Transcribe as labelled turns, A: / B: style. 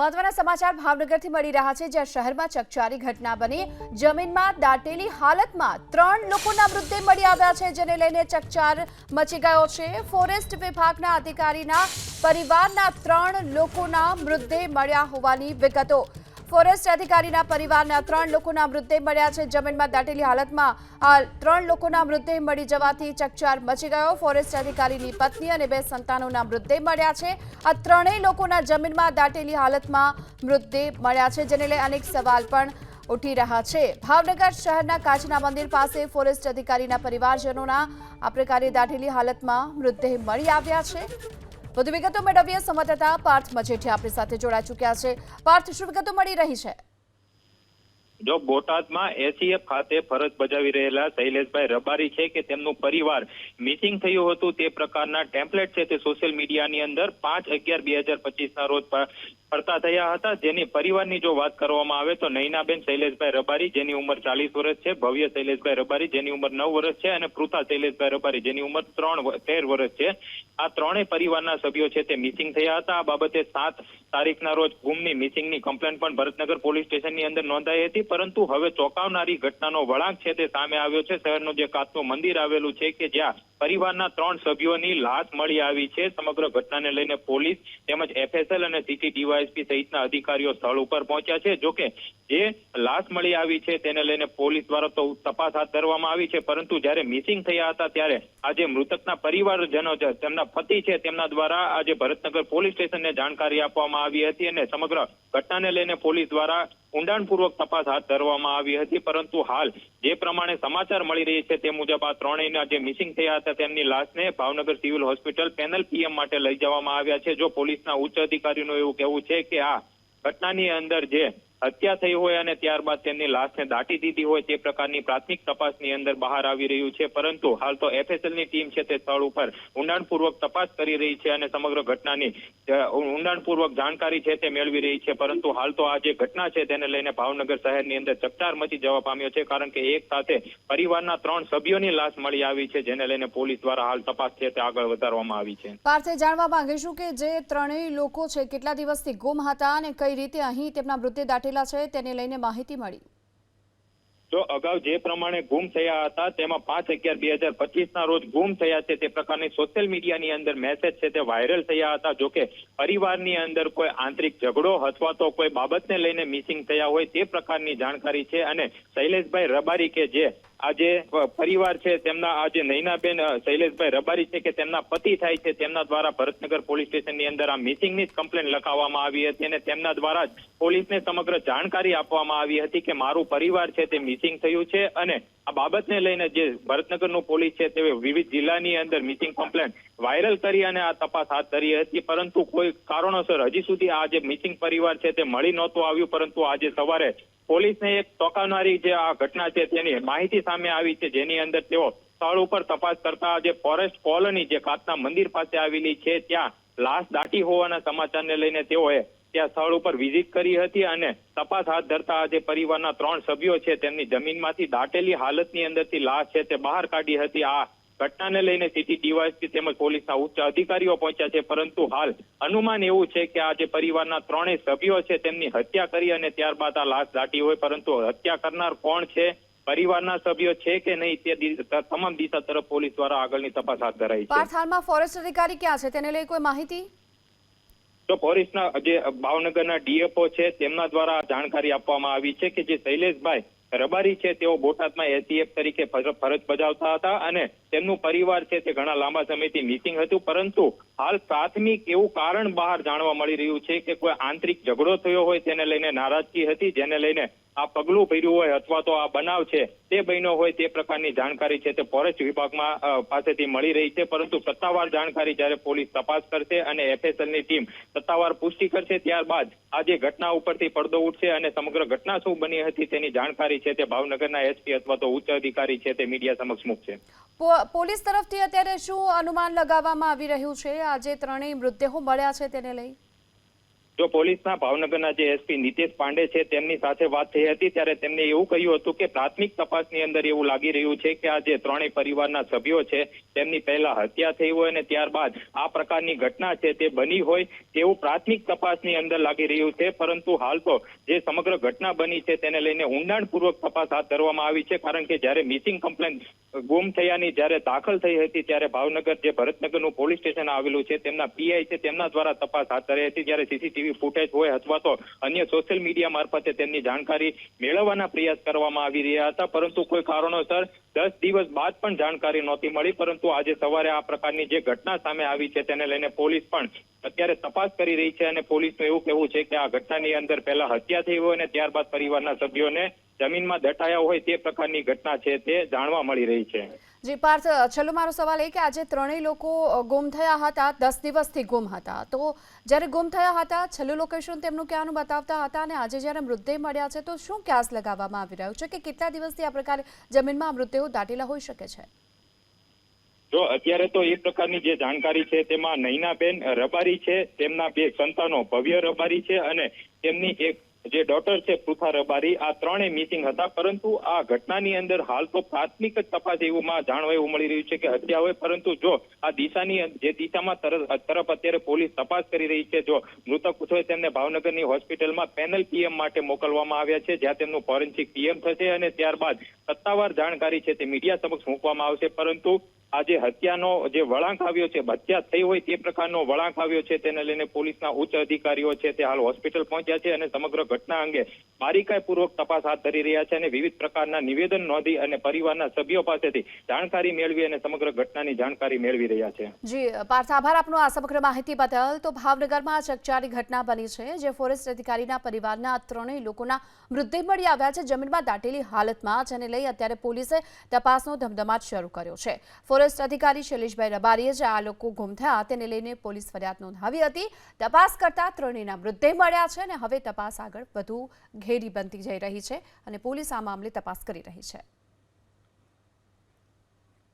A: મહત્વના સમાચાર ભાવનગરથી મળી રહ્યા છે, જ્યાં શહેરમાં ચકચારી ઘટના બની. જમીનમાં દાટેલી હાલતમાં ત્રણ લોકોના મૃતદેહ મળી આવ્યા છે, જેને લઈને ચકચાર મચી ગયો છે. ફોરેસ્ટ વિભાગના અધિકારીના પરિવારના ત્રણ લોકોના મૃતદેહ મળ્યા હોવાની વિગતો. ફોરેસ્ટ અધિકારીના પરિવારના ત્રણ લોકોના મૃતદેહ મળ્યા છે. જમીનમાં દાટેલી હાલતમાં આ ત્રણ લોકોના મૃતદેહ મળી જવાથી ચકચાર મચી ગયો. ફોરેસ્ટ અધિકારીની પત્ની અને બે સંતાનોના મૃતદેહ મળ્યા છે. આ ત્રણેય લોકોના જમીનમાં દાટેલી હાલતમાં મૃતદેહ મળ્યા છે, જેને લઈ અનેક સવાલ પણ ઉઠી રહ્યા છે. ભાવનગર શહેરના કાચના મંદિર પાસે ફોરેસ્ટ અધિકારીના પરિવારજનોના આ પ્રકારે દાઢેલી હાલતમાં મૃતદેહ મળી આવ્યા છે. વધુ વિગતો મેળવીએ. સંવાદદાતા પાર્થ મજેઠિયા આપણી સાથે જોડાઈ ચૂક્યા છે. પાર્થ, શું વિગતો મળી રહી છે?
B: જો બોટાદમાં એસીએફ ખાતે ફરજ બજાવી રહેલા શૈલેષભાઈ રબારી છે કે તેમનું પરિવાર મિસિંગ થયું હતું તે પ્રકારના ટેમ્પલેટ છે તે સોશિયલ મીડિયાની અંદર પાંચ અગિયાર બે હજાર પચીસના રોજ ફરતા થયા હતા. જેની પરિવારની જો વાત કરવામાં આવે તો નૈનાબેન શૈલેષભાઈ રબારી, જેની ઉંમર ચાલીસ વર્ષ છે. ભવ્ય શૈલેષભાઈ રબારી, જેની ઉંમર નવ વર્ષ છે અને પૃથા શૈલેષભાઈ રબારી, જેની ઉંમર ત્રણ તેર વર્ષ છે. આ ત્રણેય પરિવારના સભ્યો છે તે મિસિંગ થયા હતા. આ બાબતે સાત તારીખના રોજ ગુમની મિસિંગની કમ્પ્લેન પણ ભરતનગર પોલીસ સ્ટેશનની અંદર નોંધાઈ હતી. પરંતુ હવે ચોંકાવનારી ઘટનાનો વળાંક છે તે સામે આવ્યો છે. શહેરનું જે કાચનું મંદિર આવેલું છે કે જ્યાં પરિવારના ત્રણ સભ્યોની લાશ મળી આવી છે. સમગ્ર ઘટનાને લઈને પોલીસ તેમજ એફએસએલ અને સિટી ડીવાયએસપી સહિતના અધિકારીઓ સ્થળ ઉપર પહોંચ્યા છે. જોકે જે લાશ મળી આવી છે તેને લઈને પોલીસ દ્વારા તો તપાસ હાથ ધરવામાં આવી છે. પરંતુ જ્યારે મિસિંગ થયા હતા ત્યારે આજે મૃતકના પરિવારજનો તેમના પતિ છે તેમના દ્વારા આજે ભરતનગર પોલીસ સ્ટેશનને જાણકારી આપવામાં આવી હતી અને સમગ્ર ઘટનાને લઈને પોલીસ દ્વારા ઊંડાણપૂર્વક તપાસ હાથ ધરવામાં આવી હતી, પરંતુ હાલ જે પ્રમાણે સમાચાર મળી રહી છે તે મુજબ આ ત્રણેયના જે મિસિંગ થયા હતા તેમની લાશને Bhavnagar civil hospital panel PM માટે લઈ જવામાં આવ્યા છે. જો પોલીસના ઉચ્ચ અધિકારીનું એવું કહેવું છે કે આ ઘટનાની અંદર જે હત્યા થઈ હોય અને ત્યારબાદ તેમની લાશને દાટી દીધી હોય તે પ્રકારની પ્રાથમિક તપાસની અંદર બહાર આવી રહ્યું છે. પરંતુ હાલ તો એફએસએલની ટીમ છે તે સ્થળ ઉપર ઊંડાણપૂર્વક તપાસ કરી રહી છે અને સમગ્ર ઘટનાની ઊંડાણપૂર્વક જાણકારી છે તે મેળવી રહી છે. પરંતુ હાલ તો આ જે ઘટના છે તેને લઈને ભાવનગર શહેરની અંદર ચકચાર મચી જવા પામ્યો છે કારણ કે એક સાથે પરિવારના ત્રણ સભ્યોની લાશ મળી આવી છે જેને લઈને પોલીસ દ્વારા હાલ તપાસ છે તે આગળ વધારવામાં આવી છે.
A: પાર્થે જાણવા માંગીશું કે જે ત્રણેય લોકો છે કેટલા દિવસથી ગુમ હતા અને કઈ રીતે અહીં તેમના મૃતદેહ દાટેલા છે તેને લઈને માહિતી મળી.
B: જો અગાઉ જે પ્રમાણે ગુમ થયા હતા, તેમાં પાંચ અગિયાર બે હજાર પચીસના રોજ ગુમ થયા છે. તે પ્રકારની સોશિયલ મીડિયાની અંદર મેસેજ છે તે વાયરલ થયા હતા. જોકે પરિવારની અંદર કોઈ આંતરિક ઝઘડો અથવા તો કોઈ બાબતને લઈને મિસિંગ થયા હોય તે પ્રકારની જાણકારી છે. અને શૈલેષભાઈ રબારી કે જે આજે પરિવાર છે, તેમના આજે નૈનાબેન શૈલેષભાઈ રબારી છે કે તેમના પતિ થાય છે, તેમના દ્વારા ભરતનગર પોલીસ સ્ટેશનની અંદર આ મિસિંગની જ કમ્પ્લેન લખાવવામાં આવી હતી અને તેમના દ્વારા જ પોલીસને સમગ્ર જાણકારી આપવામાં આવી હતી કે મારું પરિવાર છે તે મિસિંગ થયું છે અને આ બાબતને લઈને જે ભરતનગરનું પોલીસ છે તે વિવિધ જિલ્લાની અંદર મિસિંગ કમ્પ્લેન વાયરલ કરી અને આ તપાસ હાથ ધરી હતી. પરંતુ કોઈ કારણોસર હજી સુધી આ જે મિસિંગ પરિવાર છે તે મળી નહોતું આવ્યું, પરંતુ આજે સવારે પોલીસને એક ચોંકાવનારી જે આ ઘટના છે તેની માહિતી સામે આવી છે, જેની અંદર તેઓ સ્થળ ઉપર તપાસ કરતા જે ફોરેસ્ટ કોલોની જે કાતના મંદિર પાસે આવેલી છે, ત્યાં લાશ દાટી હોવાના સમાચારને લઈને તેઓએ ત્યાં સ્થળ ઉપર વિઝિટ કરી હતી અને તપાસ હાથ ધરતા જે પરિવારના ત્રણ સભ્યો છે, તેમની જમીનમાંથી દાટેલી હાલતની અંદરથી લાશ છે તે બહાર કાઢી હતી. આ ઘટનાને લઈને સિટી ડીવાયસપી તેમજ પોલીસના ઉચ્ચ અધિકારીઓ પહોંચ્યા છે. પરંતુ હાલ અનુમાન એવું છે કે આ જે પરિવારના ત્રણેય સભ્યો છે તેમની હત્યા કરી અને ત્યારબાદ આ લાશ દાટી હોય. પરંતુ હત્યા કરનાર કોણ છે? પરિવારના સભ્યો છે કે નહીં? તે તમામ દિશા તરફ પોલીસ દ્વારા આગળની તપાસ હાથ ધરાઈ છે.
A: પાર્થ હાલમાં ફોરેસ્ટ અધિકારી ક્યાં છે? તેને લઈ કોઈ માહિતી?
B: તો ફોરેસ્ટના જે ભાવનગરના ડીએફઓ છે તેમના દ્વારા જાણકારી આપવામાં આવી છે કે જે શૈલેષભાઈ રબારી છે, તેઓ બોટાદમાં એસીએફ તરીકે ફરજ બજાવતા હતા અને તેમનું પરિવાર છે તે ઘણા લાંબા સમયથી મિસિંગ હતું, પરંતુ હાલ પ્રાથમિક એવું કારણ બહાર જાણવા મળી રહ્યું છે કે કોઈ આંતરિક ઝઘડો થયો હોય તેને લઈને નારાજગી હતી, જેને લઈને આ પગલું ભર્યું હોય અથવા તો આ બનાવ છે, તે બન્યો હોય તે પ્રકારની જાણકારી છે તે ફોરેસ્ટ વિભાગમાં પાસેથી મળી રહી છે. પરંતુ સત્તાવાર જાણકારી જ્યારે પોલીસ તપાસ કરશે અને એફએસએલની ટીમ સત્તાવાર પુષ્ટિ કરશે, ત્યારબાદ આ જે ઘટના ઉપરથી પડદો ઉઠશે અને સમગ્ર ઘટના શું બની હતી તેની જાણકારી છે તે ભાવનગરના એસપી અથવા તો ઉચ્ચ અધિકારી છે તે મીડિયા સમક્ષ મૂકશે.
A: પોલીસ તરફથી અત્યારે શું અનુમાન લગાવવામાં આવી રહ્યું છે? આજે ત્રણેય મૃતદેહો મળ્યા છે તેને લઈ.
B: જો પોલીસના ભાવનગરના જે એસપી નીતેશ પાંડે છે, તેમની સાથે વાત થઈ હતી, ત્યારે તેમને એવું કહ્યું હતું કે પ્રાથમિક તપાસની અંદર એવું લાગી રહ્યું છે કે આ જે ત્રણેય પરિવારના સભ્યો છે, તેમની પહેલા હત્યા થઈ હોય અને ત્યારબાદ આ પ્રકારની ઘટના છે તે બની હોય તેવું પ્રાથમિક તપાસની અંદર લાગી રહ્યું છે. પરંતુ હાલ તો જે સમગ્ર ઘટના બની છે તેને લઈને ઊંડાણપૂર્વક તપાસ હાથ ધરવામાં આવી છે, કારણ કે જ્યારે મિસિંગ કમ્પ્લેન ગુમ થયાની જ્યારે દાખલ થઈ હતી, ત્યારે ભાવનગર જે ભરતનગરનું પોલીસ સ્ટેશન આવેલું છે, તેમના પીઆઈ છે, તેમના દ્વારા તપાસ હાથ ધરી હતી. જ્યારે સીસીટીવી ફૂટેજ હોય અથવા તો અન્ય સોશિયલ મીડિયા મારફતે તેમની જાણકારી મેળવવાના પ્રયાસ કરવામાં આવી રહ્યા હતા. પરંતુ કોઈ કારણોસર દસ દિવસ બાદ પણ જાણકારી નહોતી મળી. પરંતુ આજે સવારે આ પ્રકારની જે ઘટના સામે આવી છે તેને લઈને પોલીસ પણ અત્યારે તપાસ કરી રહી છે અને પોલીસનું એવું કહેવું છે કે આ ઘટનાની અંદર પહેલા હત્યા થઈ હોય અને ત્યારબાદ પરિવારના સભ્યોને જમીનમાં દટાયા હોય તે પ્રકારની ઘટના છે તે જાણવા મળી રહી છે.
A: જી, પાર્થ છેલ્લો મારો સવાલ એ કે આજે ત્રણેય લોકો ગુમ થયા હતા, દસ દિવસથી ગુમ હતા. તો જ્યારે ગુમ થયા હતા, છેલ્લું લોકેશન તેમનું ક્યાંનું બતાવતા હતા અને આજે જ્યારે મૃતદેહ મળ્યા છે, તો શું ક્યાસ લગાવવામાં આવી રહ્યો છે કે કેટલા દિવસથી આ પ્રકારે જમીનમાં મૃતદેહો દાટેલા હોઈ શકે છે?
B: જો અત્યારે તો એ પ્રકારની જે જાણકારી છે, તેમાં નૈનાબેન રબારી છે, તેમના બે સંતાનો ભવ્ય રબારી છે અને તેમની એક જે ડોટર છે પૃથા રબારી, આ ત્રણેય મિસિંગ હતા. પરંતુ આ ઘટનાની અંદર હાલ તો પ્રાથમિક જ તપાસ એવુંમાં જાણવા એવું મળી રહ્યું છે કે હત્યા હોય. પરંતુ જો આ દિશાની જે દિશામાં તરફ અત્યારે પોલીસ તપાસ કરી રહી છે, જો મૃતક હોય તેમને ભાવનગરની હોસ્પિટલમાં પેનલ પીએમ માટે મોકલવામાં આવ્યા છે, જ્યાં તેમનું ફોરેન્સિક પીએમ થશે અને ત્યારબાદ સત્તાવાર જાણકારી છે તે મીડિયા સમક્ષ મૂકવામાં આવશે. પરંતુ આજે હત્યાનો જે વળાંક આવ્યો છે, હત્યા થઈ હોય તે પ્રકારનો વળાંક આવ્યો છે, તેને લઈને પોલીસના ઉચ્ચ અધિકારીઓ છે તે હાલ હોસ્પિટલ પહોંચ્યા છે અને સમગ્ર ઘટના અંગે બારીકાઈપૂર્વક તપાસ હાથ ધરી રહ્યા છે અને વિવિધ પ્રકારના નિવેદન નોંધી અને પરિવારના સભ્યો પાસેથી જાણકારી મેળવી અને સમગ્ર ઘટનાની જાણકારી મેળવી રહ્યા છે.
A: જી, પાર્થ, આભાર આપનો આ સમગ્ર માહિતી બદલ. તો ભાવનગરમાં ચકચારી ઘટના બની છે, જે ફોરેસ્ટ અધિકારીના પરિવારના ત્રણેય લોકોના મૃતદેહ મળી આવ્યા છે જમીનમાં દાટેલી હાલતમાં, જેને લઈ અત્યારે પોલીસે તપાસનો ધમધમાટ શરૂ કર્યો છે. ફોરેસ્ટ અધિકારી શૈલેષભાઈ રબારીએ જે આ લોકો ગુમ થયા, તેને લઈને પોલીસ ફરિયાદ નોંધાવી હતી. તપાસ કરતા ત્રણેયના મૃતદેહ મળ્યા છે અને હવે તપાસ આગળ વધુ ઘેરી બનતી જઈ રહી છે અને પોલીસ આ મામલે તપાસ કરી રહી છે.